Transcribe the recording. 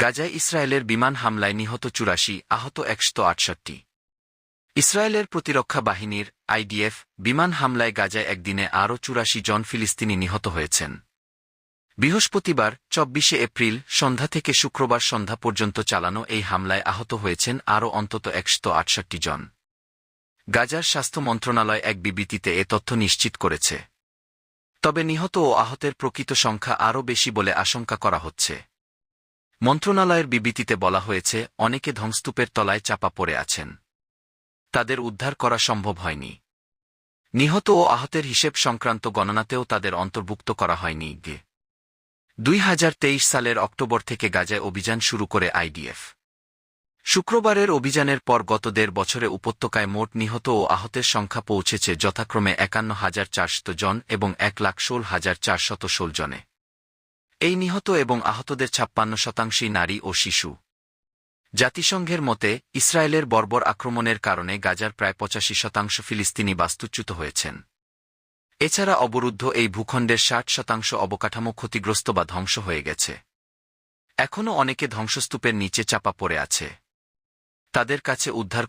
গাজায় ইসরায়েলের বিমান হামলায় নিহত চুরাশি, আহত একশো আটষট্টি। ইসরায়েলের প্রতিরক্ষা বাহিনীর আইডিএফ বিমান হামলায় গাজায় একদিনে আরও চুরাশি জন ফিলিস্তিনি নিহত হয়েছেন। বৃহস্পতিবার, চব্বিশে এপ্রিল, সন্ধ্যা থেকে শুক্রবার সন্ধ্যা পর্যন্ত চালানো এই হামলায় আহত হয়েছেন আরও অন্তত একশো আটষট্টি জন। গাজার স্বাস্থ্য মন্ত্রণালয় এক বিবৃতিতে এ তথ্য নিশ্চিত করেছে। তবে নিহত ও আহতের প্রকৃত সংখ্যা আরও বেশি বলে আশঙ্কা করা হচ্ছে। মন্ত্রণালয়ের বিবৃতিতে বলা হয়েছে, অনেকে ধ্বংস্তূপের তলায় চাপা পড়ে আছেন। তাদের উদ্ধার করা সম্ভব হয়নি। নিহত ও আহতের হিসেব সংক্রান্ত গণনাতেও তাদের অন্তর্ভুক্ত করা হয়নি গে। দুই হাজার তেইশ সালের অক্টোবর থেকে গাজায় অভিযান শুরু করে আইডিএফ। শুক্রবারের অভিযানের পর গত দেড় বছরে উপত্যকায় মোট নিহত ও আহতের সংখ্যা পৌঁছেছে যথাক্রমে একান্ন হাজার চারশত জন এবং এক লাখ ষোল হাজার চারশত ষোল জনে। এই নিহত এবং আহতদের ছাপ্পান্ন শতাংশই নারী ও শিশু। জাতিসংঘের মতে, ইসরায়েলের বর্বর আক্রমণের কারণে গাজার প্রায় পঁচাশি শতাংশ ফিলিস্তিনি বাস্তুচ্যুত হয়েছেন। এছাড়া অবরুদ্ধ এই ভূখণ্ডের ষাট শতাংশ অবকাঠামো ক্ষতিগ্রস্ত বা ধ্বংস হয়ে গেছে। এখনও অনেকে ধ্বংসস্তূপের নিচে চাপা পড়ে আছে। তাদের কাছে উদ্ধার